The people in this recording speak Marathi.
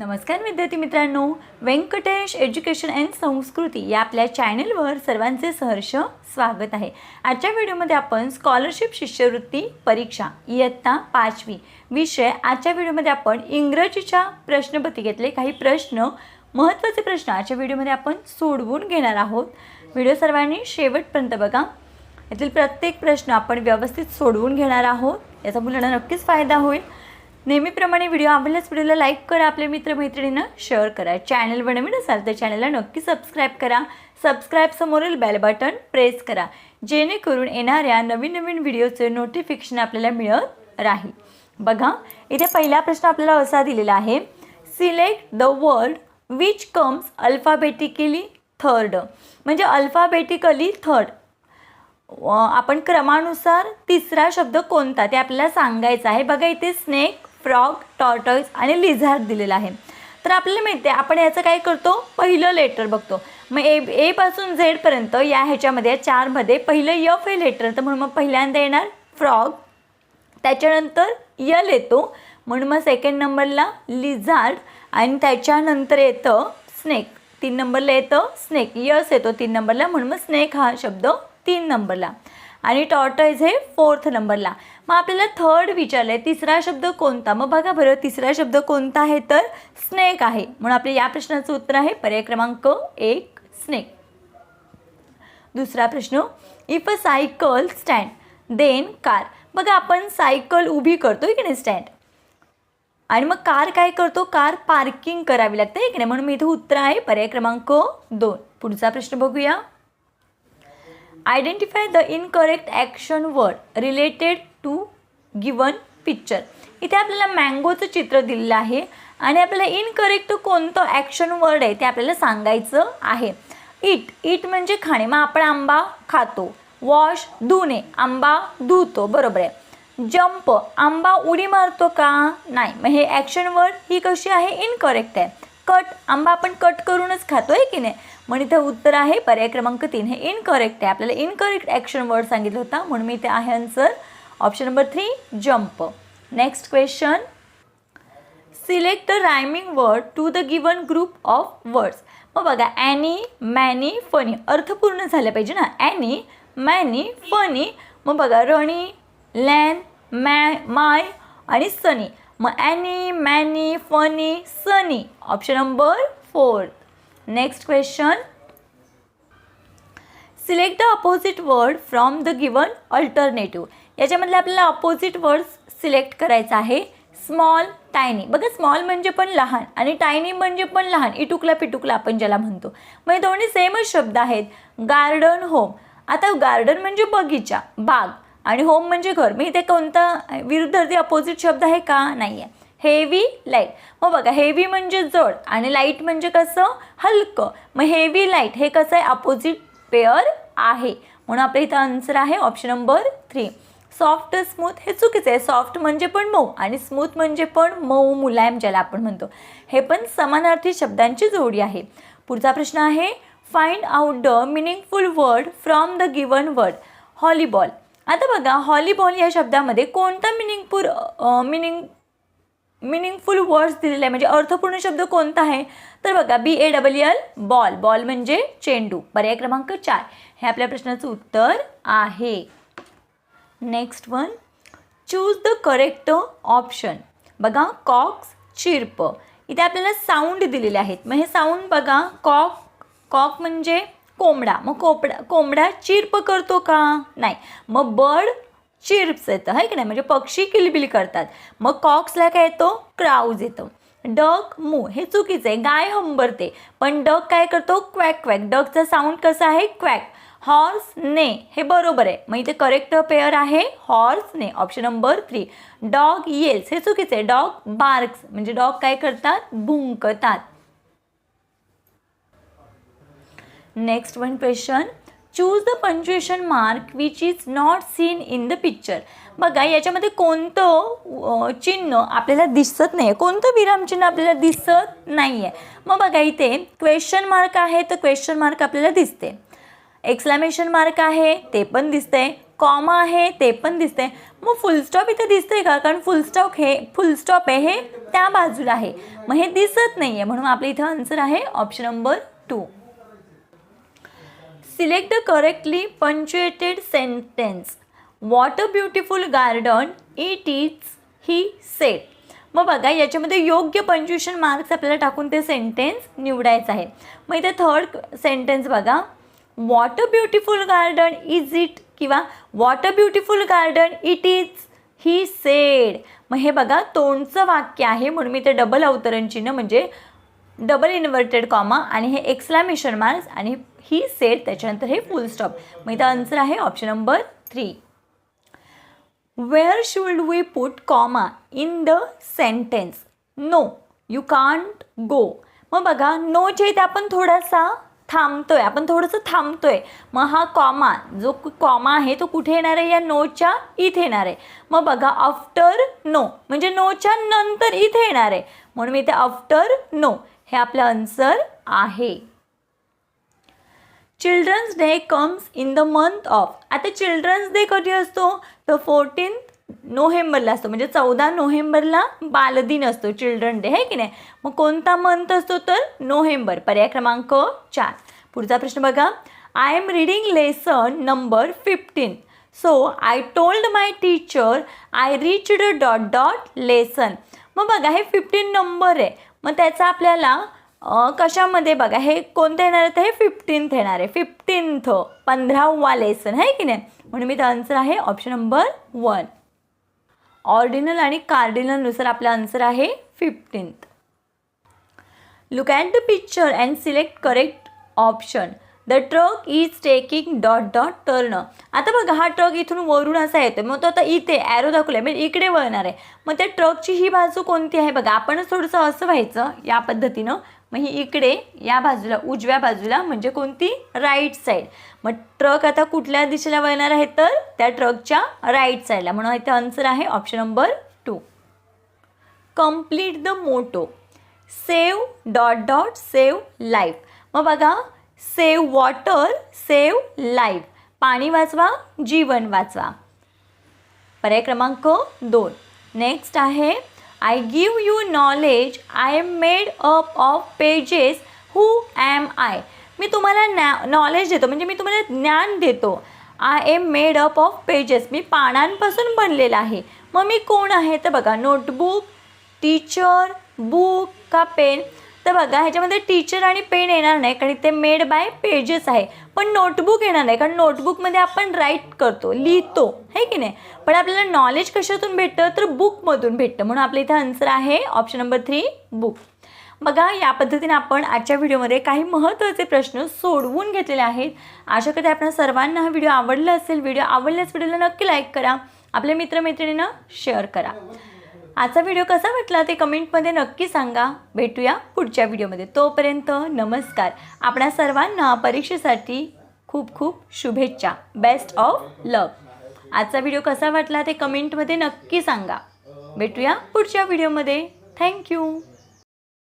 नमस्कार विद्यार्थी मित्रांनो. व्यंकटेश एज्युकेशन अँड संस्कृती या आपल्या चॅनलवर सर्वांचे सहर्ष स्वागत आहे. आजच्या व्हिडिओमध्ये आपण स्कॉलरशिप शिष्यवृत्ती परीक्षा इयत्ता पाचवी विषय आजच्या व्हिडिओमध्ये आपण इंग्रजीच्या प्रश्नपत्रिकेतले काही प्रश्न महत्त्वाचे प्रश्न आजच्या व्हिडिओमध्ये आपण सोडवून घेणार आहोत. व्हिडिओ सर्वांनी शेवटपर्यंत बघा. यातील प्रत्येक प्रश्न आपण व्यवस्थित सोडवून घेणार आहोत. याचा मुलांना नक्कीच फायदा होईल. नेहमीप्रमाणे व्हिडिओ आवडल्यास व्हिडिओला लाईक करा आपल्या मित्रमैत्रिणींना शेअर करा. चॅनलवर नवीन असाल तर चॅनलला नक्की सबस्क्राईब करा. सबस्क्राईब समोरील बेल बटन प्रेस करा. जेणेकरून येणाऱ्या नवीन नवीन व्हिडिओचे नोटिफिकेशन आपल्याला मिळत राहील. बघा इथे पहिला प्रश्न आपल्याला असा दिलेला आहे. Select the word which comes alphabetically third म्हणजे अल्फाबेटिकली थर्ड आपण क्रमानुसार तिसरा शब्द कोणता ते आपल्याला सांगायचं आहे. बघा इथे स्नेक फ्रॉग टॉर्टॉईज आणि लिझार्ड दिलेला आहे. तर आपल्याला माहिती आहे आपण याचं काय करतो? पहिलं लेटर बघतो. मग ए एपासून झेडपर्यंत या ह्याच्यामध्ये चारमध्ये पहिलं यफ हे लेटर. तर म्हणून मग पहिल्यांदा येणार फ्रॉग त्याच्यानंतर यल येतो म्हणून मग सेकंड नंबरला लिझार्ड आणि त्याच्यानंतर येतं स्नेक. तीन नंबरला येतं स्नेक. यस येतो तीन नंबरला म्हणून मग स्नेक हा शब्द तीन नंबरला आणि टॉर्टॉईज हे फोर्थ नंबरला. मग आपल्याला थर्ड विचारलं आहे तिसरा शब्द कोणता? मग बघा बरं तिसरा शब्द कोणता आहे? तर स्नेक आहे. म्हणून आपल्या या प्रश्नाचं उत्तर आहे पर्याय क्रमांक एक स्नेक दुसरा प्रश्न if a cycle stand then car बघा आपण सायकल उभी करतो की नाही स्टँड आणि मग कार काय करतो? कार पार्किंग करावी लागते की नाही? म्हणून मी इथं उत्तर आहे पर्याय क्रमांक दोन. पुढचा प्रश्न बघूया. Identify the incorrect action word related to given picture इथे आपल्याला मँगोचं चित्र दिलेलं आहे आणि आपल्याला इनकरेक्ट कोणतं ॲक्शन वर्ड आहे ते आपल्याला सांगायचं आहे. इट इट म्हणजे खाणे. मग आपण आंबा खातो. वॉश धुणे. आंबा धुतो. बरोबर आहे. जंप आंबा उडी मारतो का? नाही. मग हे ॲक्शन वर्ड ही कशी आहे? इनकरेक्ट आहे. कट आंबा आपण कट करूनच खातो आहे की नाही? म्हणून इथं उत्तर आहे पर्याय क्रमांक तीन. हे इनकरेक्ट आहे. आपल्याला इनकरेक्ट ॲक्शन वर्ड सांगितलं होता. म्हणून मी इथे आहे answer option number three jump next question select the rhyming word to the given group of words मग बघा ॲनी मॅनी फनी अर्थपूर्ण झालं पाहिजे ना. ॲनी मॅनी फनी मग बघा रणी लॅन मॅ माय आणि सनी. मग any many funny sunny option number fourth next question select the opposite word from the given alternative याच्यामधले आपल्याला अपोजिट वर्ड्स सिलेक्ट करायचं आहे. स्मॉल टायनी बघा स्मॉल म्हणजे पण लहान आणि टायनी म्हणजे पण लहान. इटुकला पिटुकला आपण ज्याला म्हणतो. म्हणजे दोन्ही सेमच शब्द आहेत. गार्डन होम आता गार्डन म्हणजे बगीचा. बाग. आणि होम म्हणजे घर. मी इथे कोणता विरुद्धार्थी अपोजिट शब्द आहे का? नाही आहे हेवी लाइट मग बघा हेवी म्हणजे जड आणि लाइट म्हणजे कसं? हलकं. मग हेवी लाइट हे कसं आहे? अपोजिट पेअर आहे. म्हणून आपल्या इथं आन्सर आहे option number three soft smooth हे चुकीचं आहे. सॉफ्ट म्हणजे पण मऊ आणि स्मूथ म्हणजे पण मऊ मुलायम ज्याला आपण म्हणतो. हे पण समानार्थी शब्दांची जोडी आहे. पुढचा प्रश्न आहे find out the meaningful word from the given word hollyball आता बघा हॉलीबॉल या शब्दामध्ये कोणता मिनिंगफुल मिनिंग मिनिंगफुल वर्ड्स दिलेले आहे? म्हणजे अर्थपूर्ण शब्द कोणता आहे? तर बघा B A double L ball ball म्हणजे चेंडू. पर्याय क्रमांक चार. हे आपल्या प्रश्नाचं उत्तर आहे. Next one choose the correct option बघा कॉक्स चिर्प इथे आपल्याला साऊंड दिलेले आहेत. मग हे साऊंड बघा कॉक कॉक म्हणजे कोंबडा. मग कोपडा कोंबडा चिर्प करतो का? नाही. मग बर्ड चिर्प्स येतं आहे की नाही? म्हणजे पक्षी किलबिल करतात. मग कॉक्सला काय येतो? क्राऊज येतो. डग मू हे चुकीचं आहे. गाय हंबरते. पण डग काय करतो? क्वॅक क्वॅक. डकचा साऊंड कसा आहे? क्वॅक. हॉर्स ने. हे बरोबर आहे. मग इथे करेक्ट पेअर आहे. Horse neigh. Option number three dog yells. हे चुकीचं आहे. Dog barks. म्हणजे डॉग काय करतात? भुंकतात. Next one question choose the punctuation mark which is not seen in the picture बघा याच्यामध्ये कोणतं चिन्ह आपल्याला दिसत नाही आहे कोणतं विरामचिन्ह आपल्याला दिसत नाही आहे मग बघा इथे क्वेश्चन मार्क आहे तर क्वेश्चन मार्क आपल्याला दिसते. एक्सक्लामेशन मार्क आहे ते पण दिसतंय. कॉमा आहे ते पण दिसतंय. मग फुलस्टॉप इथे दिसतंय का? कारण फुलस्टॉप हे फुलस्टॉप आहे हे त्या बाजूला आहे. मग हे दिसत नाही आहे म्हणून आपलं इथं आन्सर आहे option number two select the correctly punctuated sentence. What a beautiful garden it is he said मग बघा याच्यामध्ये योग्य पंच्युएशन मार्क्स आपल्याला टाकून ते सेंटेन्स निवडायचं आहे. मग इथे थर्ड सेंटेन्स बघा. What a beautiful garden is it किंवा what a beautiful garden it is he said मग हे बघा तोंडचं वाक्य आहे म्हणून मी ते डबल अवतरण चिन्ह म्हणजे डबल इन्व्हर्टेड कॉमा आणि हे एक्सलॅमेशन मार्क्स आणि ही सेट त्याच्यानंतर हे फुल स्टॉप मग इथं आन्सर आहे option number three where should we put comma in the sentence no you can't go मग बघा नोच्या इथे आपण थोडासा थांबतोय आपण थोडंसं थांबतोय. मग हा कॉमा जो कॉमा आहे तो कुठे येणार आहे? या नोच्या इथे येणार आहे. मग बघा आफ्टर नो म्हणजे नोच्या नंतर इथे येणार आहे. म्हणून मी इथे आफ्टर नो हे आपलं आन्सर आहे. Children's day comes in the month of आता चिल्ड्रन्स डे कधी असतो? तर फोर्टीन नोव्हेंबरला असतो. म्हणजे चौदा नोव्हेंबरला बालदिन असतो चिल्ड्रन डे आहे की नाही? मग कोणता मंथ असतो तर? नोव्हेंबर. पर्याय क्रमांक चार. पुढचा प्रश्न बघा. I am reading lesson number fifteen so I told my teacher I reached dot dot lesson मग बघा हे फिफ्टीन नंबर आहे. मग त्याचा आपल्याला कशामध्ये बघा हे कोणतं येणार आहे तर हे फिफ्टीन्थ येणार आहे. फिफ्टीन्थ पंधरावा लेसन आहे की नाही? म्हणून मी आन्सर आहे ऑप्शन नंबर वन ऑर्डिनल आणि कार्डिनलनुसार आपला आन्सर आहे fifteenth look at the picture and select correct option the truck is taking dot dot turn आता बघा हा ट्रक इथून वरून असा येतो मग तो आता इथे ॲरो दाखवला म्हणजे इकडे वळणार आहे. मग त्या ट्रकची ही बाजू कोणती आहे? बघा आपणच थोडंसं असं व्हायचं या पद्धतीनं. मग ही इकडे या बाजूला उजव्या बाजूला म्हणजे कोणती? राईट साईड मग ट्रक आता कुठल्या दिशेला वळणार आहे तर? त्या ट्रकच्या राईट साईडला म्हणून इथे आन्सर आहे option number two complete the motto save dot dot save life मग बघा सेव वॉटर सेव लाईफ. पाणी वाचवा जीवन वाचवा. पर्याय क्रमांक दोन. नेक्स्ट आहे I give you knowledge I am made up of pages who am I मी तुम्हाला ज्ञा नॉलेज देतो. म्हणजे मी तुम्हाला ज्ञान देतो. I am made up of pages मी पानांपासून बनलेला आहे. मग मी कोण आहे? तर बघा नोटबुक टीचर बुक का पेन तर बघा ह्याच्यामध्ये टीचर आणि पेन येणार नाही कारण ते मेड बाय पेजेस आहे. पण नोटबुक येणार नाही कारण नोटबुकमध्ये आपण राईट करतो लिहितो है की नाही? पण आपल्याला नॉलेज कशातून भेटतं? तर बुकमधून भेटतं. म्हणून आपल्या इथे आन्सर आहे ऑप्शन नंबर थ्री बुक बघा या पद्धतीने आपण आजच्या व्हिडिओमध्ये काही महत्त्वाचे प्रश्न सोडवून घेतलेले आहेत. आशा करते आपल्या सर्वांना हा व्हिडिओ आवडला असेल. व्हिडिओ आवडल्यास व्हिडिओला नक्की लाईक करा. आपल्या मित्रमैत्रिणींना शेअर करा. आजचा व्हिडिओ कसा वाटला ते कमेंटमध्ये नक्की सांगा. भेटूया पुढच्या व्हिडिओमध्ये तोपर्यंत नमस्कार. आपल्या सर्वांना परीक्षेसाठी खूप खूप शुभेच्छा. बेस्ट ऑफ लव आजचा व्हिडिओ कसा वाटला ते कमेंटमध्ये नक्की सांगा. भेटूया पुढच्या व्हिडिओमध्ये थँक्यू